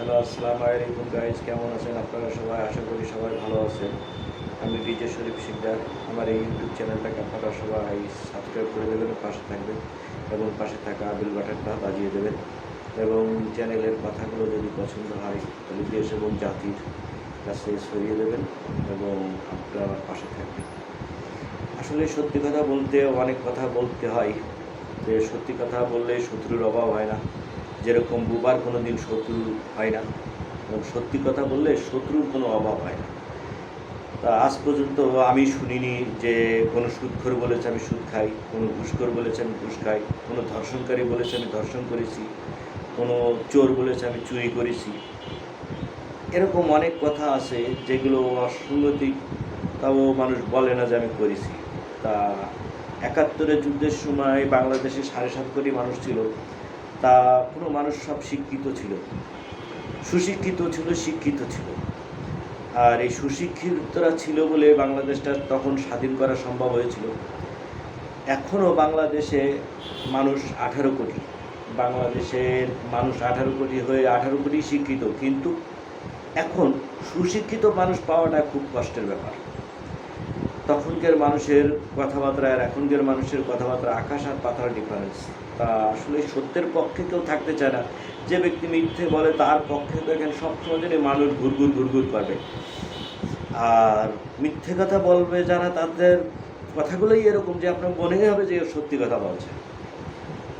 Hello, আসসালামু আলাইকুম guys কেমন আছেন আপনারা সবাই? আশা করি সবাই ভালো আছেন। আমি বিজয় শরীফ শিকদার। আমার এই ইউটিউব চ্যানেলটাকে আপনারা সবাই সাবস্ক্রাইব করে দেবেন, পাশে থাকবেন এবং পাশে থাকা বিল বাটনটা বাজিয়ে দেবেন। এবং চ্যানেলের কথাগুলো যদি পছন্দ হয়, তাহলে দেশ এবং জাতির কাছে ছড়িয়ে দেবেন এবং আপনারা আমার পাশে থাকবেন। আসলে সত্যি কথা বলতে অনেক কথা বলতে হয়। যে সত্যি কথা বললে শত্রুর অভাব হয় না। যেরকম বুবার কোনো দিন শত্রু হয় না এবং সত্যি কথা বললে শত্রুর কোনো অভাব হয় না। তা আজ পর্যন্ত আমি শুনিনি যে কোনো সুদখোর বলেছে আমি সুদ খাই, কোনো ঘুষখোর বলেছে আমি ঘুষ খাই, কোনো ধর্ষণকারী বলেছে আমি ধর্ষণ করেছি, কোনো চোর বলেছে আমি চুরি করেছি। এরকম অনেক কথা আছে যেগুলো অসঙ্গতিক তাও মানুষ বলে না যে আমি করেছি। তা একাত্তরের যুদ্ধের সময় বাংলাদেশে সাড়ে সাত কোটি মানুষ ছিল। তা কোনো মানুষ সব শিক্ষিত ছিল। সুশিক্ষিত ছিল, শিক্ষিত ছিল। আর এই সুশিক্ষিতরা ছিল বলে বাংলাদেশটা তখন স্বাধীন করা সম্ভব হয়েছিল। এখনও বাংলাদেশে মানুষ আঠারো কোটি। বাংলাদেশের মানুষ আঠারো কোটি হয়ে আঠারো কোটি শিক্ষিত। কিন্তু এখন সুশিক্ষিত মানুষ পাওয়াটা খুব কষ্টের ব্যাপার। তখনকার মানুষের কথাবার্তা আর এখনকার মানুষের কথাবার্তা আকাশ আর পাতার ডিফারেন্স তা আসলে সত্যের পক্ষে কেউ থাকতে চায় না। যে ব্যক্তি মিথ্যে বলে তার পক্ষে দেখেন সবসময় যেন মানুষ ঘুরঘুর ঘুরঘুর করবে আর মিথ্যে কথা বলবে যারা তাদের কথাগুলোই এরকম যে আপনার মনে হবে যে সত্যি কথা বলছে।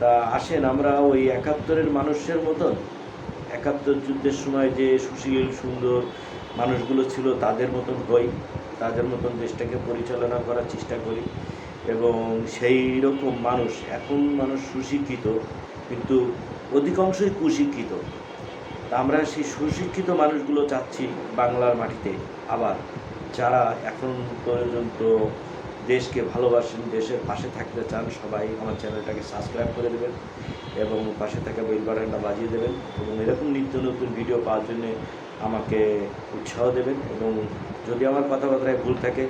তা আসেন আমরা ওই একাত্তরের মানুষের মতন, একাত্তর যুদ্ধের সময় যে সুশীল, সুন্দর মানুষগুলো ছিল তাদের মতন হই। তাদের মতন দেশটাকে পরিচালনা করার চেষ্টা করি। এবং সেই রকম মানুষ, এখন মানুষ সুশিক্ষিত, কিন্তু অধিকাংশই কুশিক্ষিত। আমরা সেই সুশিক্ষিত মানুষগুলো চাচ্ছি বাংলার মাটিতে। আবার যারা এখন পর্যন্ত দেশকে ভালোবাসেন, দেশের পাশে থাকতে চান, সবাই আমার চ্যানেলটাকে সাবস্ক্রাইব করে দেবেন এবং পাশে থাকা বেল বাটনটা বাজিয়ে দেবেন। এবং এরকম নিত্য নতুন ভিডিও পাওয়ার জন্য আমাকে উৎসাহ দেবেন এবং যদি আমার কথাবার্তায় ভুল থাকে,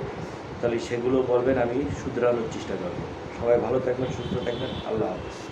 তাহলে সেগুলো বলবেন, আমি শুধরানোর চেষ্টা করব। সবাই ভালো থাকবেন, সুস্থ থাকবেন, আল্লাহ হাফিজ।